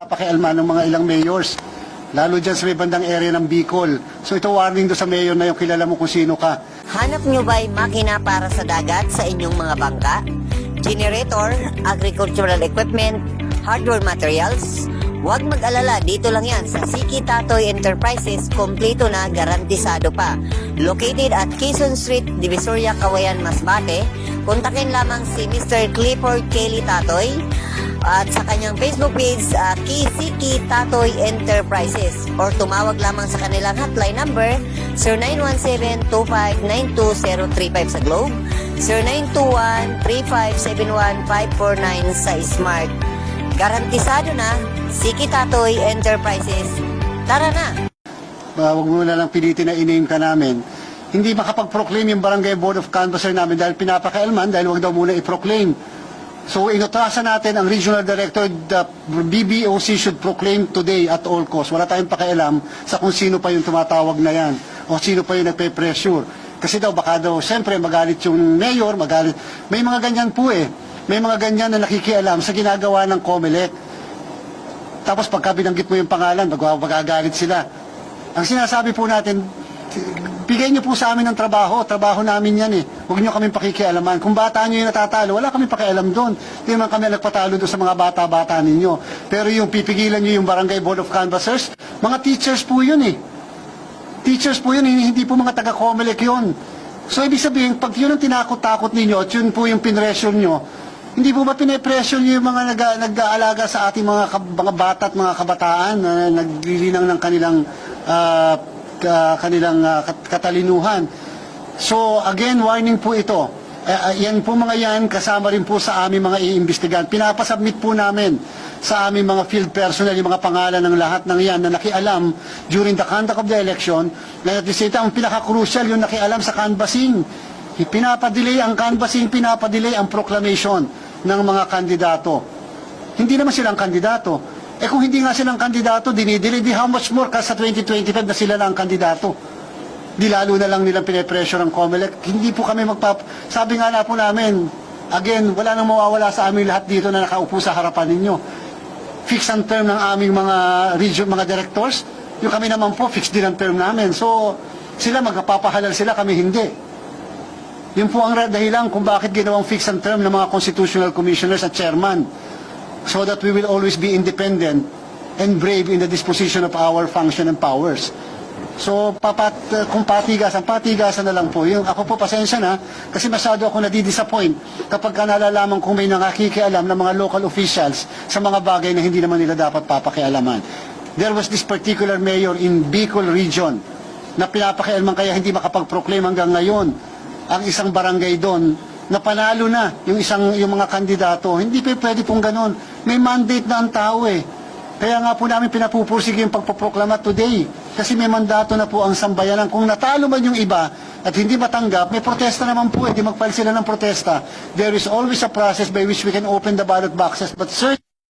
pakialma ng mga ilang mayors. Lalo dyan sa may bandang area ng Bicol. So ito warning do sa mayor na yung kilala mo kung sino ka. Hanap nyo ba'y makina para sa dagat sa inyong mga bangka? Generator, agricultural equipment, hardware materials? Huwag mag-alala, dito lang yan sa Siki Tatoy Enterprises, kompleto na, garantisado pa. Located at Quezon Street, Divisoria, Kawayan, Masbate, kontakin lamang si Mr. Clifford Kelly Tatoy at sa kanyang Facebook page, uh, Kisiki Tatoy Enterprises or tumawag lamang sa kanilang hotline number 0917-2592-035 sa Globe, 0921-3571-549 sa Smart. Garantisado na, Siki Tatoy Enterprises. Tara na! Uh, huwag mo na lang pilitin na iname ka namin. Hindi makapag-proclaim yung Barangay Board of Canvasser namin dahil pinapakailman dahil wag daw muna i-proclaim. So inutrasan natin ang Regional Director, the BBOC should proclaim today at all costs. Wala tayong pakialam sa kung sino pa yung tumatawag na yan o sino pa yung nagpe-pressure. Kasi daw baka daw, siyempre magalit yung mayor, magalit. May mga ganyan po eh. May mga ganyan na nakikialam sa ginagawa ng COMELEC. Tapos pagka binanggit mo yung pangalan, mag- magagalit sila. Ang sinasabi po natin, bigay niyo po sa amin ng trabaho. Trabaho namin yan eh. Huwag niyo kami pakikialaman. Kung bata niyo yung natatalo, wala kami pakialam doon. Hindi naman kami nagpatalo doon sa mga bata-bata ninyo. Pero yung pipigilan niyo yung Barangay Board of Canvassers, mga teachers po yun eh. Teachers po yun, hindi po mga taga-COMELEC yun. So ibig sabihin, pag yun ang tinakot-takot ninyo at yun po yung pinressure nyo, hindi po ba pinipressure nyo yung mga nag, nag-aalaga sa ating mga, mga bata at mga kabataan na naglilinang ng kanilang ah, ka- kanilang ah, kat- katalinuhan? So again, warning po ito. Ah, yan po mga yan, kasama rin po sa aming mga iimbestigahan. Pinapasubmit po namin sa aming mga field personnel, yung mga pangalan ng lahat ng yan na nakialam during the conduct of the election. Na at the same time, ang pinaka-crucial yung nakialam sa canvassing. Pinapadelay ang canvassing, pinapadelay ang proclamation ng mga kandidato. Hindi naman silang kandidato. Eh kung hindi nga silang kandidato, dinidelay, di how much more ka sa 2025 na sila na ang kandidato di lalo na lang nilang pinipressure ang COMELEC. Hindi po kami magpap... Sabi nga na po namin, again, wala nang mawawala sa amin lahat dito na nakaupo sa harapan ninyo. Fix ang term ng aming mga region, mga directors. Yung kami naman po, fix din ang term namin. So, sila magpapahalal sila, kami hindi. Yun po ang dahilan kung bakit ginawang fix ang term ng mga constitutional commissioners at chairman. So that we will always be independent and brave in the disposition of our function and powers. So, papat, uh, kung patigasan, patigasan na lang po. Yung, ako po, pasensya na, kasi masyado ako nadidisappoint kapag ka nalalaman kung may nangakikialam ng mga local officials sa mga bagay na hindi naman nila dapat papakialaman. There was this particular mayor in Bicol region na pinapakialaman kaya hindi makapag-proclaim hanggang ngayon ang isang barangay doon na panalo na yung isang yung mga kandidato. Hindi pa pwede pong ganun. May mandate na ang tao eh. Kaya nga po namin pinapupursige yung pagpoproklama today. Kasi may mandato na po ang sambayanan. Kung natalo man yung iba at hindi matanggap, may protesta naman po. Hindi magpile sila ng protesta. There is always a process by which we can open the ballot boxes. But certainly,